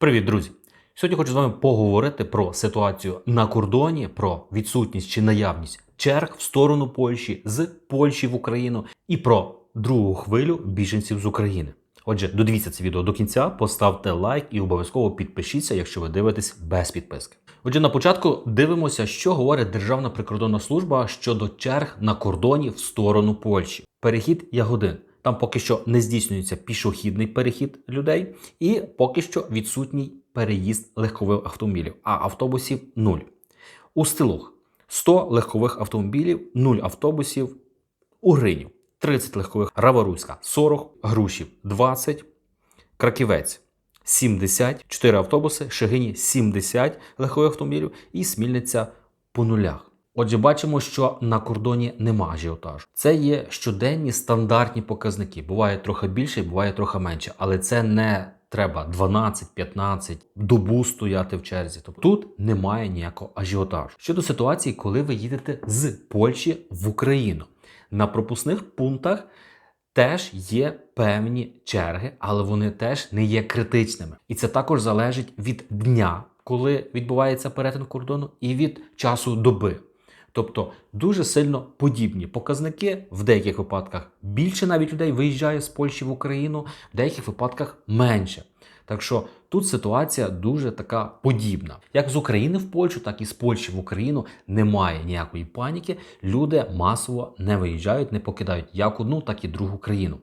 Привіт, друзі! Сьогодні хочу з вами поговорити про ситуацію на кордоні, про відсутність чи наявність черг в сторону Польщі з Польщі в Україну і про другу хвилю біженців з України. Отже, додивіться це відео до кінця, поставте лайк і обов'язково підпишіться, якщо ви дивитесь без підписки. Отже, на початку дивимося, що говорить Державна прикордонна служба щодо черг на кордоні в сторону Польщі. Перехід Ягодин. Там поки що не здійснюється пішохідний перехід людей, і поки що відсутній переїзд легкових автомобілів, а автобусів нуль. У Стилух 100 легкових автомобілів, 0 автобусів. У Гринів 30 легкових, Раваруська 40, Грушів 20, Краківець 70, 4 автобуси, Шегині 70 легкових автомобілів і Смільниця по нулях. Отже, бачимо, що на кордоні нема ажіотажу. Це є щоденні стандартні показники. Буває трохи більше, буває трохи менше, але це не треба 12-15 добу стояти в черзі. Тобто тут немає ніякого ажіотажу. Щодо ситуації, коли ви їдете з Польщі в Україну на пропускних пунктах. Теж є певні черги, але вони теж не є критичними. І це також залежить від дня, коли відбувається перетин кордону, і від часу доби. Тобто дуже сильно подібні показники в деяких випадках більше навіть людей виїжджає з Польщі в Україну, в деяких випадках менше. Так що тут ситуація дуже така подібна. Як з України в Польщу, так і з Польщі в Україну немає ніякої паніки. Люди масово не виїжджають, не покидають як одну, так і другу країну.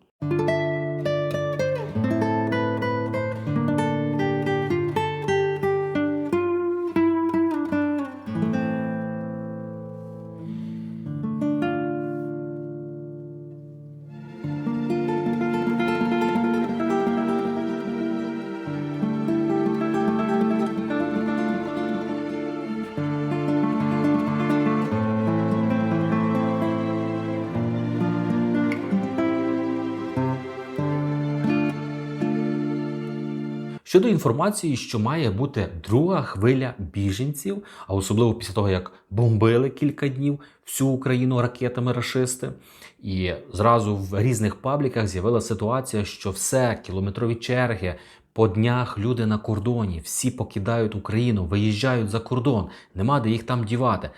Щодо інформації, що має бути друга хвиля біженців, а особливо після того, як бомбили кілька днів всю Україну ракетами рашисти, і зразу в різних пабліках з'явилася ситуація, що все кілометрові черги. По днях люди на кордоні, всі покидають Україну, виїжджають за кордон, нема де їх там дівати.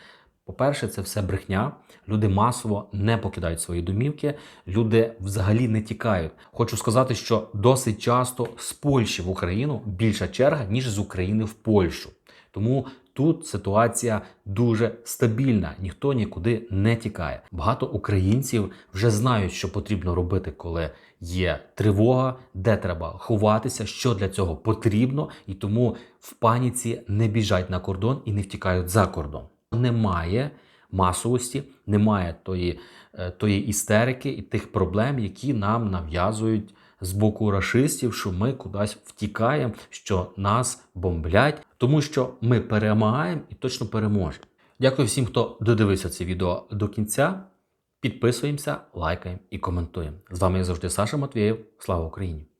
По-перше, це все брехня. Люди масово не покидають свої домівки, люди взагалі не тікають. Хочу сказати, що досить часто з Польщі в Україну більша черга, ніж з України в Польщу. Тому тут ситуація дуже стабільна, ніхто нікуди не тікає. Багато українців вже знають, що потрібно робити, коли є тривога, де треба ховатися, що для цього потрібно, і тому в паніці не біжать на кордон і не втікають за кордон немає масовості, немає тої, е, тої істерики і тих проблем, які нам нав'язують з боку рашистів, що ми кудись втікаємо, що нас бомблять, тому що ми перемагаємо і точно переможемо. Дякую всім, хто додивився це відео до кінця. Підписуємося, лайкаємо і коментуємо. З вами завжди Саша Матвієв. Слава Україні!